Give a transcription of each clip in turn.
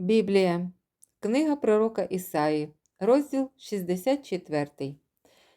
Біблія, Книга пророка Ісаї, розділ 64.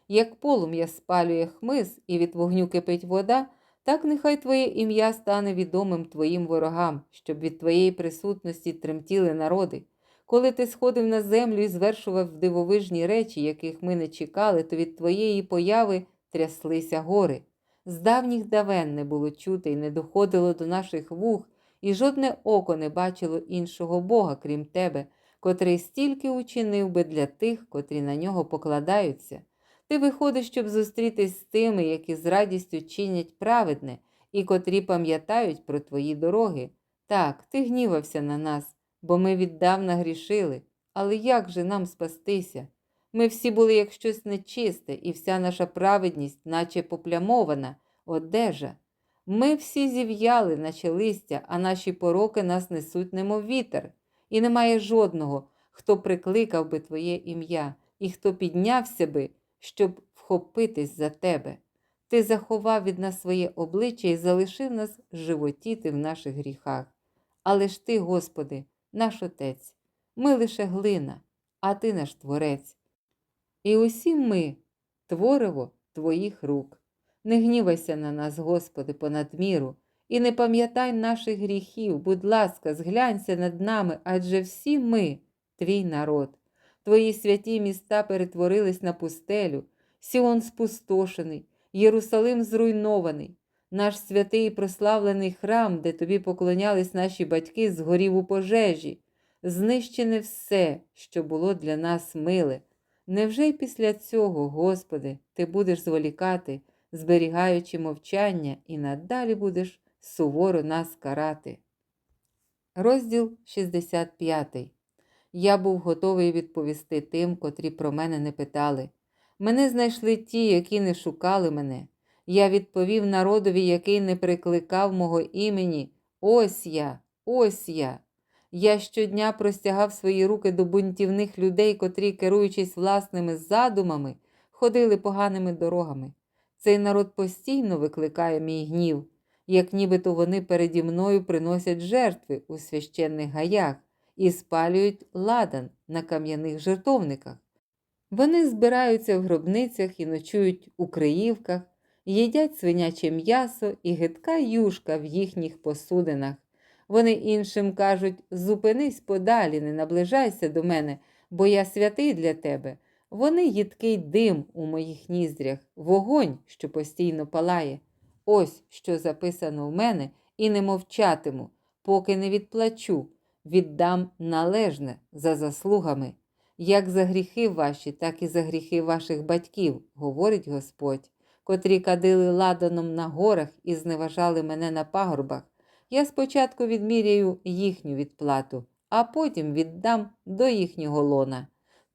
Як полум'я спалює хмиз і від вогню кипить вода, так нехай Твоє ім'я стане відомим Твоїм ворогам, щоб від Твоєї присутності тремтіли народи. Коли ти сходив на землю і звершував дивовижні речі, яких ми не чекали, то від Твоєї появи тряслися гори. З давніх давен не було чути і не доходило до наших вух, і жодне око не бачило іншого Бога, крім тебе, котрий стільки учинив би для тих, котрі на нього покладаються. Ти виходиш, щоб зустрітись з тими, які з радістю чинять праведне, і котрі пам'ятають про твої дороги. Так, ти гнівався на нас, бо ми віддавна грішили. Але як же нам спастися? Ми всі були як щось нечисте, і вся наша праведність, наче поплямована, одежа. Ми всі зів'яли, наче листя, а наші пороки нас несуть, немов вітер, і немає жодного, хто прикликав би Твоє ім'я, і хто піднявся би, щоб вхопитись за тебе. Ти заховав від нас своє обличчя і залишив нас животіти в наших гріхах. Але ж ти, Господи, наш Отець, ми лише глина, а Ти наш Творець. І усі ми твориво Твоїх рук. Не гнівайся на нас, Господи, понад міру, і не пам'ятай наших гріхів, будь ласка, зглянься над нами, адже всі ми, твій народ. Твої святі міста перетворились на пустелю, Сіон спустошений, Єрусалим зруйнований. Наш святий і прославлений храм, де тобі поклонялись наші батьки, згорів у пожежі. Знищене все, що було для нас миле. Невже й після цього, Господи, ти будеш зволікати? Зберігаючи мовчання, і надалі будеш суворо нас карати. Розділ 65. Я був готовий відповісти тим, котрі про мене не питали. Мене знайшли ті, які не шукали мене. Я відповів народові, який не прикликав мого імені. Ось я, ось я. Я щодня простягав свої руки до бунтівних людей, котрі, керуючись власними задумами, ходили поганими дорогами. Цей народ постійно викликає мій гнів, як нібито вони переді мною приносять жертви у священних гаях і спалюють ладан на кам'яних жертовниках. Вони збираються в гробницях і ночують у Криївках, їдять свиняче м'ясо і гидка юшка в їхніх посудинах. Вони іншим кажуть: зупинись подалі, не наближайся до мене, бо я святий для тебе. Вони їдкий дим у моїх ніздрях, вогонь, що постійно палає. Ось що записано в мене, і не мовчатиму, поки не відплачу, віддам належне за заслугами. Як за гріхи ваші, так і за гріхи ваших батьків, говорить Господь, котрі кадили ладаном на горах і зневажали мене на пагорбах. Я спочатку відміряю їхню відплату, а потім віддам до їхнього лона.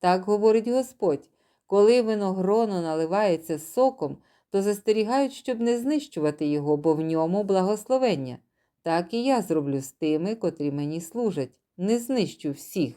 Так говорить Господь, коли виногроно наливається соком, то застерігають, щоб не знищувати його, бо в ньому благословення. Так і я зроблю з тими, котрі мені служать, не знищу всіх.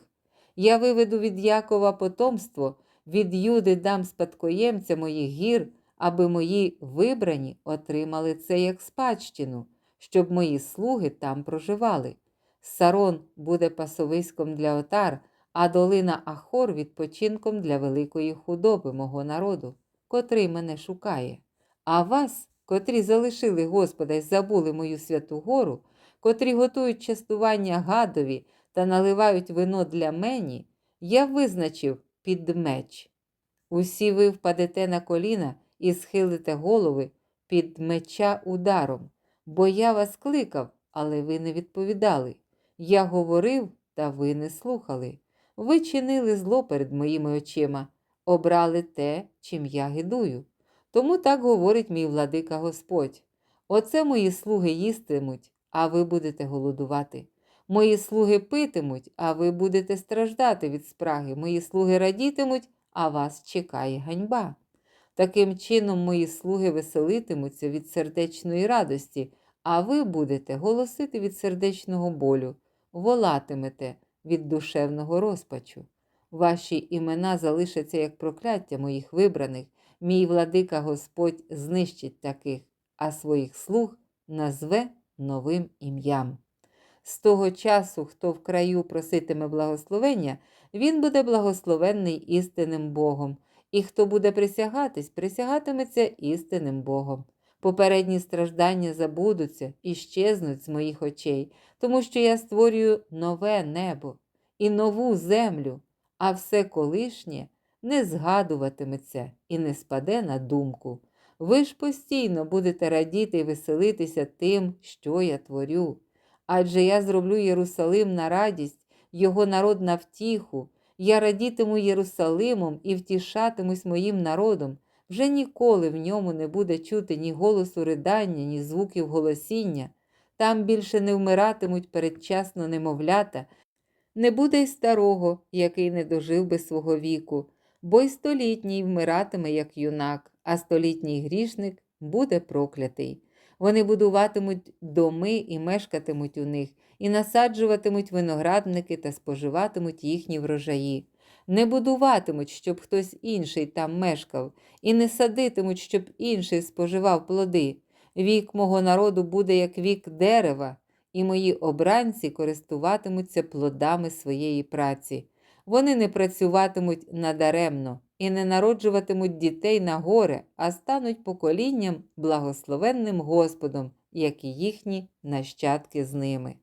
Я виведу від Якова потомство, від Юди дам спадкоємця моїх гір, аби мої вибрані отримали це як спадщину, щоб мої слуги там проживали. Сарон буде пасовиськом для отар а долина Ахор відпочинком для великої худоби мого народу, котрий мене шукає. А вас, котрі залишили Господа й забули мою святу гору, котрі готують частування гадові та наливають вино для мені, я визначив під меч. Усі ви впадете на коліна і схилите голови під меча ударом, бо я вас кликав, але ви не відповідали. Я говорив, та ви не слухали. Ви чинили зло перед моїми очима, обрали те, чим я гидую. Тому так говорить мій владика Господь. Оце мої слуги їстимуть, а ви будете голодувати. Мої слуги питимуть, а ви будете страждати від спраги. Мої слуги радітимуть, а вас чекає ганьба. Таким чином, мої слуги веселитимуться від сердечної радості, а ви будете голосити від сердечного болю, волатимете від душевного розпачу. Ваші імена залишаться як прокляття моїх вибраних, мій владика Господь знищить таких, а своїх слуг назве новим ім'ям. З того часу, хто в краю проситиме благословення, він буде благословенний істинним Богом, і хто буде присягатись, присягатиметься істинним Богом. Попередні страждання забудуться і щезнуть з моїх очей, тому що я створюю нове небо і нову землю, а все колишнє не згадуватиметься і не спаде на думку. Ви ж постійно будете радіти і веселитися тим, що я творю. Адже я зроблю Єрусалим на радість, його народ на втіху. Я радітиму Єрусалимом і втішатимусь моїм народом. Вже ніколи в ньому не буде чути ні голосу ридання, ні звуків голосіння. Там більше не вмиратимуть передчасно немовлята, не буде й старого, який не дожив би свого віку, бо й столітній вмиратиме, як юнак, а столітній грішник буде проклятий. Вони будуватимуть доми і мешкатимуть у них, і насаджуватимуть виноградники та споживатимуть їхні врожаї. Не будуватимуть, щоб хтось інший там мешкав, і не садитимуть, щоб інший споживав плоди. Вік мого народу буде як вік дерева, і мої обранці користуватимуться плодами своєї праці. Вони не працюватимуть надаремно і не народжуватимуть дітей на горе, а стануть поколінням благословенним Господом, як і їхні нащадки з ними.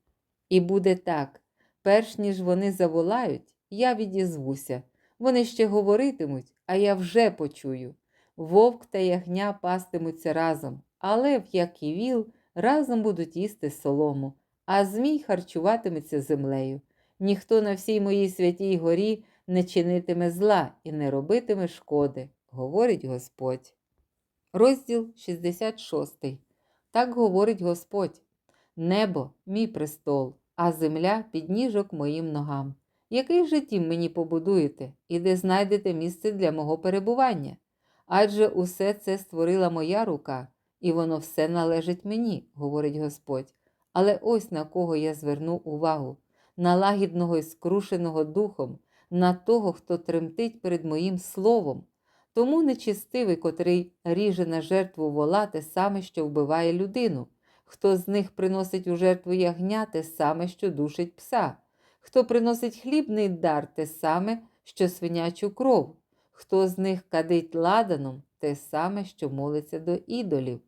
І буде так, перш ніж вони заволають, я відізвуся. Вони ще говоритимуть, а я вже почую. Вовк та ягня пастимуться разом, а лев, як і віл, разом будуть їсти солому, а змій харчуватиметься землею. Ніхто на всій моїй святій горі не чинитиме зла і не робитиме шкоди, говорить Господь. Розділ 66. Так говорить Господь: Небо мій престол, а земля підніжок моїм ногам. Який же дім мені побудуєте, і де знайдете місце для мого перебування? Адже усе це створила моя рука, і воно все належить мені, говорить Господь. Але ось на кого я зверну увагу на лагідного і скрушеного духом, на того, хто тремтить перед моїм словом. Тому нечистивий, котрий ріже на жертву вола, те саме, що вбиває людину, хто з них приносить у жертву ягня, те саме, що душить пса, хто приносить хлібний дар, те саме, що свинячу кров, хто з них кадить ладаном, те саме, що молиться до ідолів.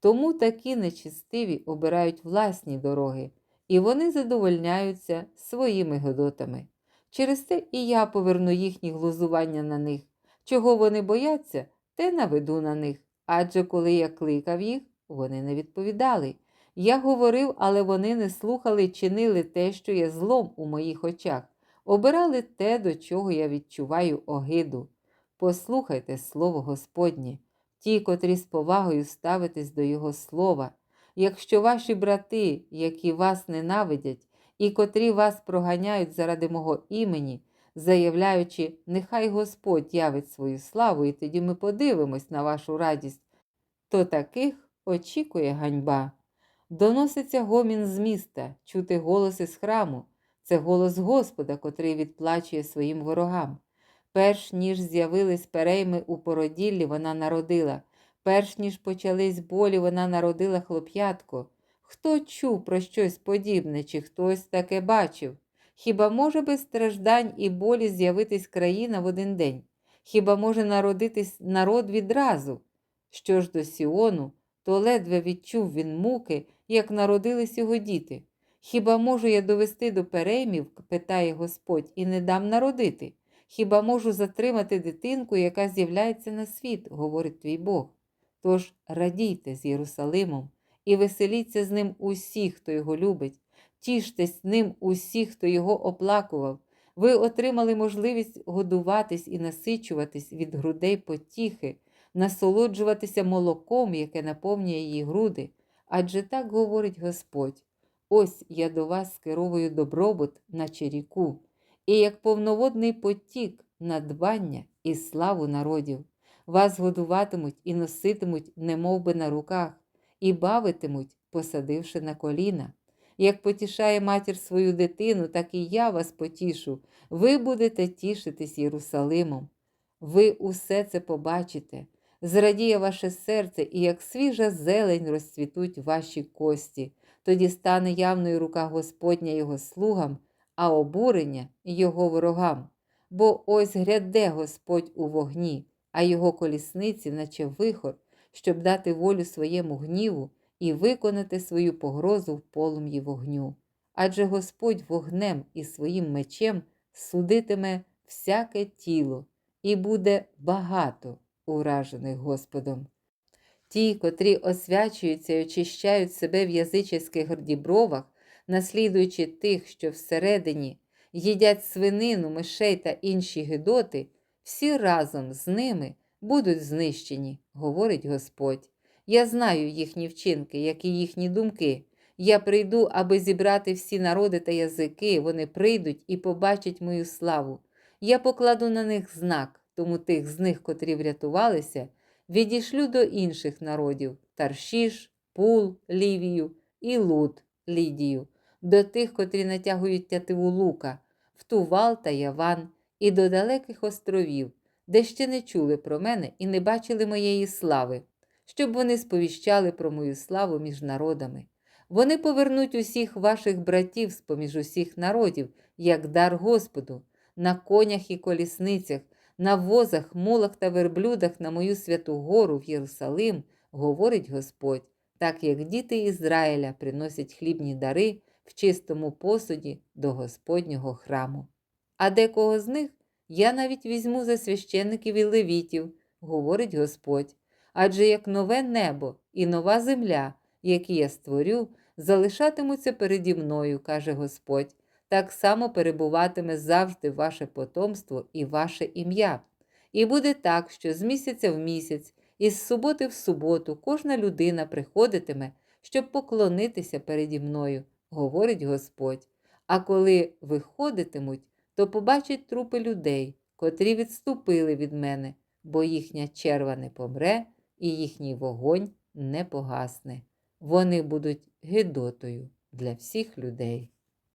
Тому такі нечистиві обирають власні дороги, і вони задовольняються своїми годотами. Через це і я поверну їхні глузування на них. Чого вони бояться, те наведу на них. Адже коли я кликав їх, вони не відповідали. Я говорив, але вони не слухали чинили те, що є злом у моїх очах, обирали те, до чого я відчуваю огиду. Послухайте слово Господнє, ті, котрі з повагою ставитесь до Його слова. Якщо ваші брати, які вас ненавидять, і котрі вас проганяють заради мого імені, заявляючи, нехай Господь явить свою славу, і тоді ми подивимось на вашу радість, то таких очікує ганьба. Доноситься гомін з міста, чути голос із храму. Це голос Господа, котрий відплачує своїм ворогам. Перш ніж з'явились перейми у породіллі, вона народила, перш ніж почались болі, вона народила хлоп'ятко. Хто чув про щось подібне, чи хтось таке бачив? Хіба може без страждань і болі з'явитись країна в один день? Хіба може народитись народ відразу? Що ж до Сіону, то ледве відчув він муки, як народились його діти. Хіба можу я довести до переймів, питає Господь, і не дам народити? Хіба можу затримати дитинку, яка з'являється на світ, говорить твій Бог. Тож радійте з Єрусалимом і веселіться з ним усі, хто його любить, тіштесь ним усі, хто його оплакував. Ви отримали можливість годуватись і насичуватись від грудей потіхи, насолоджуватися молоком, яке наповнює її груди. Адже так говорить Господь: ось я до вас скеровую добробут, наче ріку, і як повноводний потік, надбання і славу народів. Вас годуватимуть і носитимуть, немов би на руках, і бавитимуть, посадивши на коліна. Як потішає матір свою дитину, так і я вас потішу. Ви будете тішитись Єрусалимом. Ви усе це побачите, зрадіє ваше серце, і як свіжа зелень розцвітуть ваші кості. Тоді стане явною рука Господня його слугам, а обурення його ворогам. Бо ось гряде Господь у вогні, а його колісниці, наче вихор, щоб дати волю своєму гніву і виконати свою погрозу в полум'ї вогню. Адже Господь вогнем і своїм мечем судитиме всяке тіло, і буде багато уражених Господом. Ті, котрі освячуються і очищають себе в язичеських гордібровах, наслідуючи тих, що всередині їдять свинину, мишей та інші гидоти, всі разом з ними будуть знищені, говорить Господь. Я знаю їхні вчинки, як і їхні думки. Я прийду, аби зібрати всі народи та язики, вони прийдуть і побачать мою славу. Я покладу на них знак, тому тих з них, котрі врятувалися, відійшлю до інших народів Таршіш, Пул, Лівію і Лут, Лідію, до тих, котрі натягують тятиву лука, в Тувал та Яван, і до далеких островів, де ще не чули про мене і не бачили моєї слави, щоб вони сповіщали про мою славу між народами. Вони повернуть усіх ваших братів з поміж усіх народів, як дар Господу, на конях і колісницях, на возах, мулах та верблюдах на мою святу гору в Єрусалим, говорить Господь, так як діти Ізраїля приносять хлібні дари в чистому посуді до Господнього храму. А декого з них я навіть візьму за священників і левітів, говорить Господь. Адже як нове небо і нова земля, які я створю, залишатимуться переді мною, каже Господь, так само перебуватиме завжди ваше потомство і ваше ім'я. І буде так, що з місяця в місяць, і з суботи в суботу кожна людина приходитиме, щоб поклонитися переді мною, говорить Господь. А коли виходитимуть, то побачать трупи людей, котрі відступили від мене, бо їхня черва не помре, і їхній вогонь не погасне. Вони будуть гидотою для всіх людей.